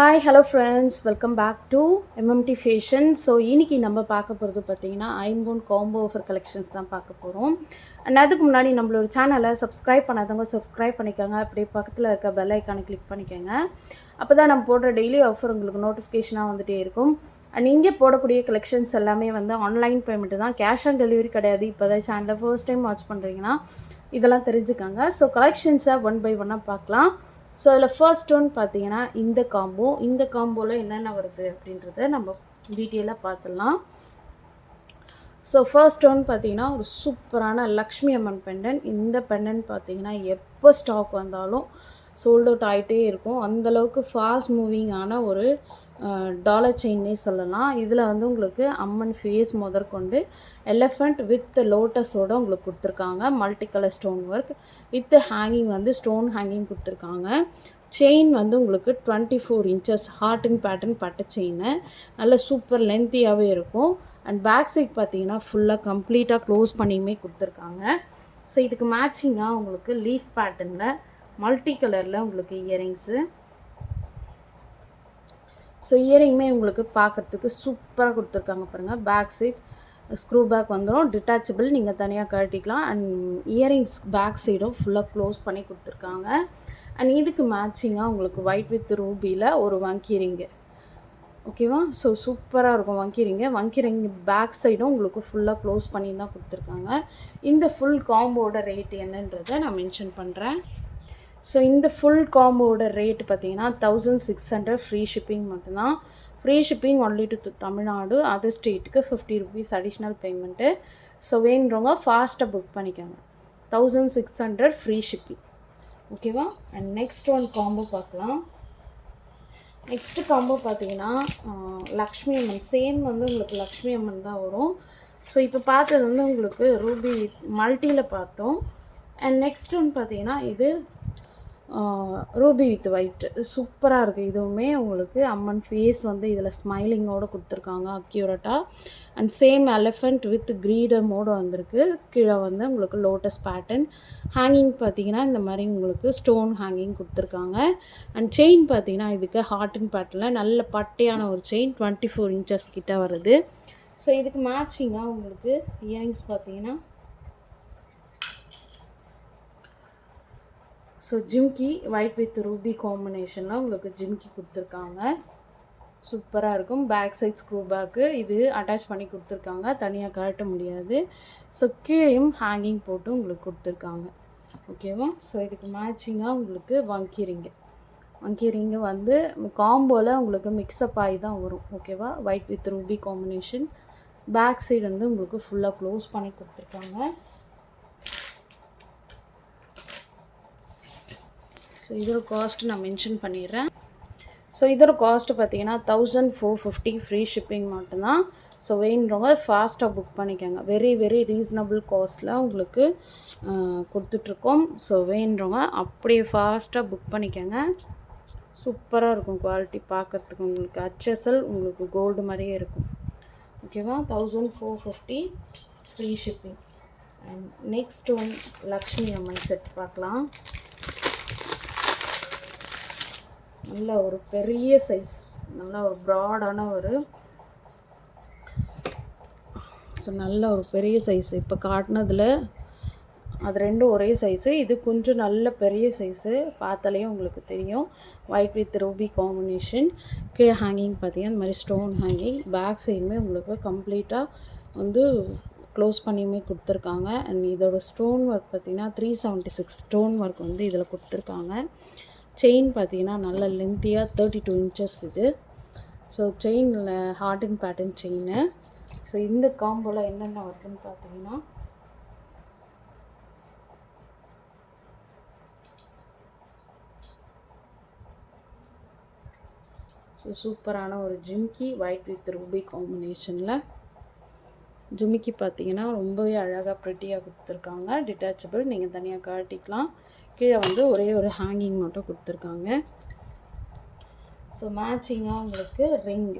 Hi hello friends welcome back to MMT fashion so இன்னைக்கு நம்ம பார்க்க போகிறது பார்த்தீங்கன்னா ஐம்போன் காம்போ ஆஃபர் கலெக்ஷன்ஸ் தான் பார்க்க போகிறோம் அண்ட் அதுக்கு முன்னாடி நம்மளோட சேனலை சப்ஸ்கிரைப் பண்ணாதவங்க சப்ஸ்கிரைப் பண்ணிக்கோங்க. அப்படியே பக்கத்தில் இருக்க பெல் ஐக்கானை கிளிக் பண்ணிக்கோங்க. அப்போ தான் நம்ம போடுற டெய்லி ஆஃபர் உங்களுக்கு நோட்டிஃபிகேஷனாக வந்துகிட்டே இருக்கும். அண்ட் இங்கே போடக்கூடிய கலெக்ஷன்ஸ் எல்லாமே வந்து ஆன்லைன் பேமெண்ட்டு தான். கேஷ் ஆன் டெலிவரி கிடையாது. இப்போ தான் சேனலை ஃபர்ஸ்ட் டைம் வாட்ச் பண்ணுறீங்கன்னா இதெல்லாம் தெரிஞ்சுக்கோங்க. ஸோ கலெக்ஷன்ஸை ஒன் பை ஒன்னாக பார்க்கலாம். ஸோ அதில் ஃபர்ஸ்ட் ஒன் பார்த்தீங்கன்னா இந்த காம்போ இந்த காம்போவில் என்னென்ன வருது அப்படின்றத நம்ம டீட்டெயிலாக பார்த்துடலாம் ஸோ ஃபர்ஸ்ட் ஒன் பார்த்தீங்கன்னா ஒரு சூப்பரான லக்ஷ்மி அம்மன் பெண்டன். இந்த பெண்டன் பார்த்தீங்கன்னா எப்போ ஸ்டாக் வந்தாலும் சோல்ட் அவுட் ஆகிட்டே இருக்கும். அந்தளவுக்கு ஃபாஸ்ட் மூவிங்கான ஒரு டாலர் செயின்னே சொல்லலாம். இதில் வந்து உங்களுக்கு அம்மன் ஃபேஸ் முதற்கொண்டு எலஃபண்ட் வித் லோட்டஸோடு உங்களுக்கு கொடுத்துருக்காங்க. Multi colour stone work with hanging வந்து ஸ்டோன் ஹேங்கிங் கொடுத்துருக்காங்க. செயின் வந்து உங்களுக்கு twenty four inches heart and pattern பட்ட செயின் நல்ல சூப்பர் லென்த்தியாகவே இருக்கும். அண்ட் பேக் சைட் பார்த்தீங்கன்னா ஃபுல்லாக கம்ப்ளீட்டாக க்ளோஸ் பண்ணியுமே கொடுத்துருக்காங்க. ஸோ இதுக்கு மேட்சிங்காக உங்களுக்கு லீஃப் பேட்டர்னில் மல்டி கலரில் உங்களுக்கு இயரிங்ஸு ஸோ இயரிங்குமே உங்களுக்கு பார்க்குறதுக்கு சூப்பராக கொடுத்துருக்காங்க பாருங்கள் பேக் சைட் ஸ்க்ரூ பேக் வந்துடும் டிட்டாச்சபிள் நீங்கள் தனியாக கழட்டிக்கலாம். அண்ட் இயரிங்ஸ் பேக் சைடும் ஃபுல்லாக க்ளோஸ் பண்ணி கொடுத்துருக்காங்க. அண்ட் இதுக்கு மேட்சிங்காக உங்களுக்கு ஒயிட் வித் ரூபியில் ஒரு வங்கி ரிங்கு. ஓகேவா ஸோ சூப்பராக இருக்கும் வங்கி ரிங்கு. வங்கி ரிங் பேக் சைடும் உங்களுக்கு ஃபுல்லாக க்ளோஸ் பண்ணி தான் கொடுத்துருக்காங்க. இந்த ஃபுல் காம்போட ரேட் என்னன்றதை நான் மென்ஷன் பண்ணுறேன் ஸோ இந்த ஃபுல் காம்போவோட ரேட் பார்த்தீங்கன்னா thousand six hundred free shipping மட்டும்தான். Free shipping only to Tamil Nadu. Other ஸ்டேட்டுக்கு fifty rupees additional payment so வேணுறவங்க ஃபாஸ்ட்டாக புக் பண்ணிக்கோங்க. Thousand six hundred free shipping ஓகேவா அண்ட் நெக்ஸ்ட் ஒன் காம்போ பார்க்கலாம். நெக்ஸ்ட்டு காம்போ பார்த்தீங்கன்னா லக்ஷ்மி அம்மன். Same வந்து உங்களுக்கு லக்ஷ்மி அம்மன் தான் வரும். ஸோ இப்போ பார்த்தது வந்து உங்களுக்கு ரூபி மல்டியில் பார்த்தோம். அண்ட் நெக்ஸ்ட் ஒன் பார்த்தீங்கன்னா இது ரூபி வித் ஒயிட். சூப்பராக இருக்குது இதுவுமே உங்களுக்கு அம்மன் ஃபேஸ் வந்து இதில் ஸ்மைலிங்கோடு கொடுத்துருக்காங்க அக்யூரட்டாக அண்ட் சேம் எலிஃபண்ட் வித் கிரீடமோடு வந்திருக்கு. கீழே வந்து உங்களுக்கு லோட்டஸ் பேட்டர்ன் ஹேங்கிங் பார்த்தீங்கன்னா இந்த மாதிரி உங்களுக்கு ஸ்டோன் ஹேங்கிங் கொடுத்துருக்காங்க. அண்ட் செயின் பார்த்தீங்கன்னா இதுக்கு ஹார்ட் அண்ட் பேட்டர்னில் நல்ல பட்டையான ஒரு செயின் டுவெண்ட்டி ஃபோர் இன்ச்சஸ் கிட்டே வருது. ஸோ இதுக்கு மேட்சிங்காக உங்களுக்கு இயரிங்ஸ் பார்த்தீங்கன்னா so jhumki white with ruby காம்பினேஷனில் உங்களுக்கு ஜிம்கி கொடுத்துருக்காங்க. சூப்பராக இருக்கும். பேக் சைட் ஸ்க்ரூ பேக்கு இது அட்டாச் பண்ணி கொடுத்துருக்காங்க. தனியாக கழட்ட முடியாது. ஸோ கீழேயும் ஹேங்கிங் போட்டு உங்களுக்கு கொடுத்துருக்காங்க. ஓகேவா ஸோ இதுக்கு மேட்சிங்காக உங்களுக்கு வங்கி ரிங்கு வங்கி ரிங்கு வந்து காம்போவில் உங்களுக்கு மிக்ஸ்அப் ஆகி தான் வரும். ஓகேவா white with ruby combination back side வந்து உங்களுக்கு ஃபுல்லாக க்ளோஸ் பண்ணி கொடுத்துருக்காங்க. ஸோ இதோட காஸ்ட் நான் மென்ஷன் பண்ணிடுறேன். ஸோ இதோட காஸ்ட்டு பார்த்தீங்கன்னா thousand four fifty free shipping மட்டும்தான். ஸோ வேணுறவங்க ஃபாஸ்ட்டாக புக் பண்ணிக்கோங்க. வெரி வெரி ரீசனபிள் காஸ்ட்டில் உங்களுக்கு கொடுத்துட்ருக்கோம். ஸோ வேணுறவங்க அப்படியே ஃபாஸ்ட்டாக புக் பண்ணிக்கோங்க. சூப்பராக இருக்கும் குவாலிட்டி பார்க்குறதுக்கு உங்களுக்கு. அச்சசல் உங்களுக்கு கோல்டு மாதிரியே இருக்கும். ஓகேவா thousand four fifty free shipping and next one Lakshmi Amman set பார்க்கலாம். நல்ல ஒரு பெரிய சைஸ் நல்ல ஒரு ப்ராடான ஒரு ஸோ நல்ல ஒரு பெரிய சைஸ் இப்போ காட்டினதில் அது ரெண்டும் ஒரே சைஸு இது கொஞ்சம் நல்ல பெரிய சைஸு பார்த்தாலே உங்களுக்கு தெரியும். ஒயிட் வித் ரூபி காம்பினேஷன் கீழே ஹேங்கிங் பார்த்தீங்கன்னா இந்த மாதிரி ஸ்டோன் ஹேங்கிங் பேக் சைடுமே உங்களுக்கு கம்ப்ளீட்டாக வந்து க்ளோஸ் பண்ணியுமே கொடுத்துருக்காங்க. அண்ட் இதோட ஸ்டோன் ஒர்க் பார்த்திங்கன்னா three seventy six stone work வந்து இதில் கொடுத்துருக்காங்க. செயின் பார்த்தீங்கன்னா நல்ல லென்த்தியாக தேர்ட்டி டூ இன்ச்சஸ் இது. ஸோ செயினில் heart and pattern chain. So இந்த காம்போவில் என்னென்ன வருதுன்னு பார்த்தீங்கன்னா ஸோ சூப்பரான ஒரு ஜிம்கி ஒயிட் வித் ரூபி காம்பினேஷனில் ஜிமிக்கி பார்த்தீங்கன்னா ரொம்பவே அழகாக ப்ரெட்டியாக கொடுத்துருக்காங்க. டிட்டாச்சபிள் நீங்கள் தனியாக காட்டிக்கலாம். கீழே வந்து ஒரே ஒரு ஹேங்கிங் மட்டும் கொடுத்துருக்காங்க. ஸோ மேட்சிங்காக உங்களுக்கு ரிங்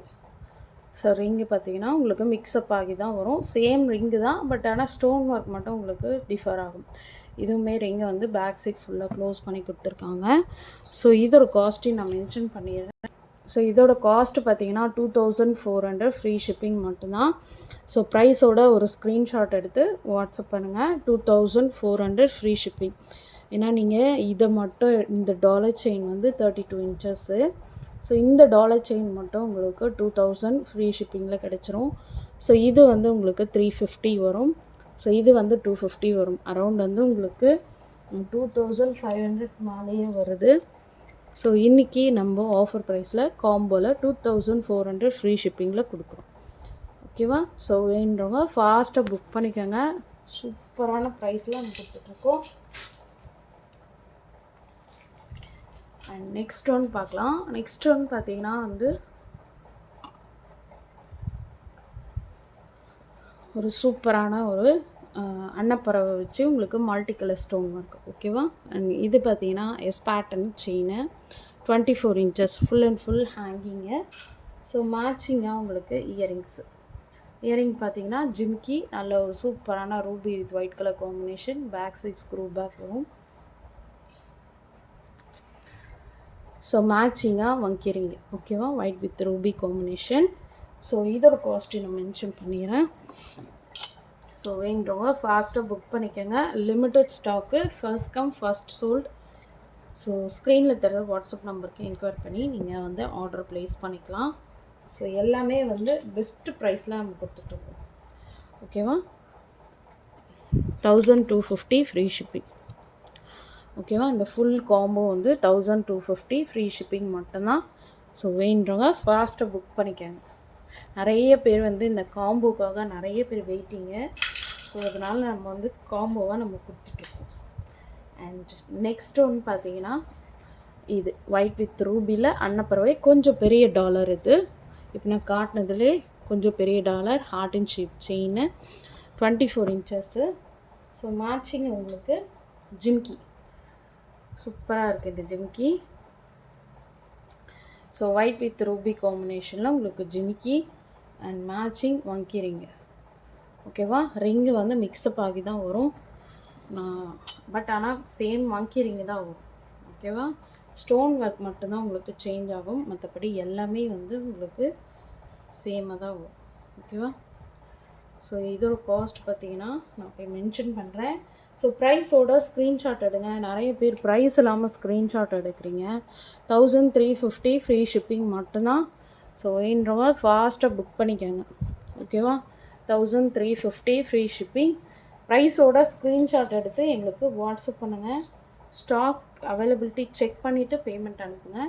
ஸோ ரிங்கு பார்த்திங்கன்னா உங்களுக்கு மிக்ஸ்அப் ஆகி தான் வரும். சேம் ரிங்கு தான் பட் ஆனால் ஸ்டோன் ஒர்க் மட்டும் உங்களுக்கு டிஃபர் ஆகும். இதுவுமே ரிங்கை வந்து பேக் சைட் ஃபுல்லாக க்ளோஸ் பண்ணி கொடுத்துருக்காங்க. ஸோ இதோட காஸ்ட்டையும் நான் மென்ஷன் பண்ணிடுறேன். ஸோ இதோட காஸ்ட் பார்த்தீங்கன்னா two thousand four hundred free shipping மட்டும்தான். ஸோ ப்ரைஸோட ஒரு ஸ்க்ரீன்ஷாட் எடுத்து வாட்ஸ்அப் பண்ணுங்கள் two thousand four hundred free shipping ஏன்னா நீங்கள் இதை மட்டும் இந்த டாலர் செயின் வந்து தேர்ட்டி டூ இன்ச்சஸ்ஸு ஸோ இந்த டாலர் செயின் மட்டும் உங்களுக்கு டூ தௌசண்ட் ஃப்ரீ ஷிப்பிங்கில் கிடச்சிரும். ஸோ இது வந்து உங்களுக்கு த்ரீ ஃபிஃப்டி வரும். ஸோ இது வந்து டூ ஃபிஃப்டி வரும். அரௌண்ட் வந்து உங்களுக்கு டூ தௌசண்ட் ஃபைவ் ஹண்ட்ரட் மேலேயே வருது. ஸோ இன்றைக்கி நம்ம ஆஃபர் ப்ரைஸில் காம்போவில் two thousand four hundred free ஷிப்பிங்கில் கொடுக்குறோம். ஓகேவா ஸோ வேண்டவங்க ஃபாஸ்ட்டாக புக் பண்ணிக்கோங்க. சூப்பரான ப்ரைஸில் நம்ம கொடுத்துட்ருக்கோம். அண்ட் நெக்ஸ்ட் ஒன் பார்க்கலாம். நெக்ஸ்ட் ஒன் பார்த்தீங்கன்னா வந்து ஒரு சூப்பரான ஒரு அன்னப்பறவை வச்சு உங்களுக்கு மல்டி கலர் ஸ்டோன் ஒர்க் ஓகேவா அண்ட் இது பார்த்தீங்கன்னா S pattern chain twenty four inches full and full hanging so மேட்சிங்காக உங்களுக்கு இயரிங்ஸ் இயரிங் பார்த்தீங்கன்னா ஜிம்கி நல்ல ஒரு சூப்பரான ruby with white colour combination back side screw back வரும். ஸோ மேட்சிங்காக வங்கிரிங்க ஓகேவா white with ruby combination so இதோட காஸ்ட்டு நான் மென்ஷன் பண்ணிடுறேன். ஸோ வேண்டவங்க ஃபாஸ்ட்டாக புக் பண்ணிக்கோங்க. Limited stock first come first sold so ஸ்க்ரீனில் தர வாட்ஸ்அப் நம்பருக்கு என்கொயர் பண்ணி நீங்கள் வந்து ஆர்டர் ப்ளேஸ் பண்ணிக்கலாம். ஸோ எல்லாமே வந்து பெஸ்ட்டு ப்ரைஸில் நம்ம கொடுத்துட்ருக்கோம் ஓகேவா thousand two fifty free shipping ஓகேவா? இந்த ஃபுல் காம்போ வந்து thousand two fifty free shipping மட்டும்தான். ஸோ வேண்டவங்க ஃபாஸ்ட்டாக புக் பண்ணிக்கோங்க. நிறைய பேர் வந்து இந்த காம்போக்காக நிறைய பேர் வெயிட்டிங்கு ஸோ அதனால் நம்ம வந்து காம்போவாக நம்ம கொடுத்துட்ருக்கோம். அண்ட் நெக்ஸ்ட் ஒன்று பார்த்தீங்கன்னா இது ஒயிட் வித் ரூபியில் அன்னப்பறவை. கொஞ்சம் பெரிய டாலர் இது. இப்போ நான் காட்டினதுலே கொஞ்சம் பெரிய dollar heart and shape chain twenty four inches so matching உங்களுக்கு ஜிம்கி சூப்பராக இருக்குது இந்த ஜிமிக்கி. ஸோ ஒயிட் வித் ரூபி காம்பினேஷனில் உங்களுக்கு ஜிமிக்கி அண்ட் மேட்சிங் வங்கி ரிங்கு ஓகேவா ரிங்கு வந்து மிக்ஸப் ஆகி தான் வரும். பட் ஆனால் சேம் வங்கி ரிங்கு தான் வரும். ஓகேவா ஸ்டோன் ஒர்க் மட்டும்தான் உங்களுக்கு சேஞ்ச் ஆகும். மற்றபடி எல்லாமே வந்து உங்களுக்கு சேமாக தான் வரும். ஓகேவா ஸோ இதோட காஸ்ட் பார்த்தீங்கன்னா நான் போய் மென்ஷன் பண்ணுறேன் ஸோ ப்ரைஸோட ஸ்க்ரீன்ஷாட் எடுங்க. நிறைய பேர் ப்ரைஸ் இல்லாமல் ஸ்க்ரீன்ஷாட் எடுக்கிறீங்க. Thousand three fifty free shipping மட்டும்தான். ஸோ வேண்டவங்க ஃபாஸ்ட்டாக புக் பண்ணிக்கோங்க. ஓகேவா thousand three fifty free shipping ப்ரைஸோட screenshot எடுத்து எங்களுக்கு வாட்ஸ்அப் பண்ணுங்கள் ஸ்டாக் அவைலபிலிட்டி செக் பண்ணிவிட்டு பேமெண்ட் அனுப்புங்க.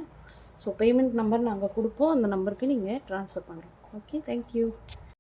ஸோ பேமெண்ட் நம்பர் நாங்கள் கொடுப்போம். அந்த நம்பருக்கு நீங்கள் ட்ரான்ஸ்ஃபர் பண்ணுறோம் ஓகே தேங்க்யூ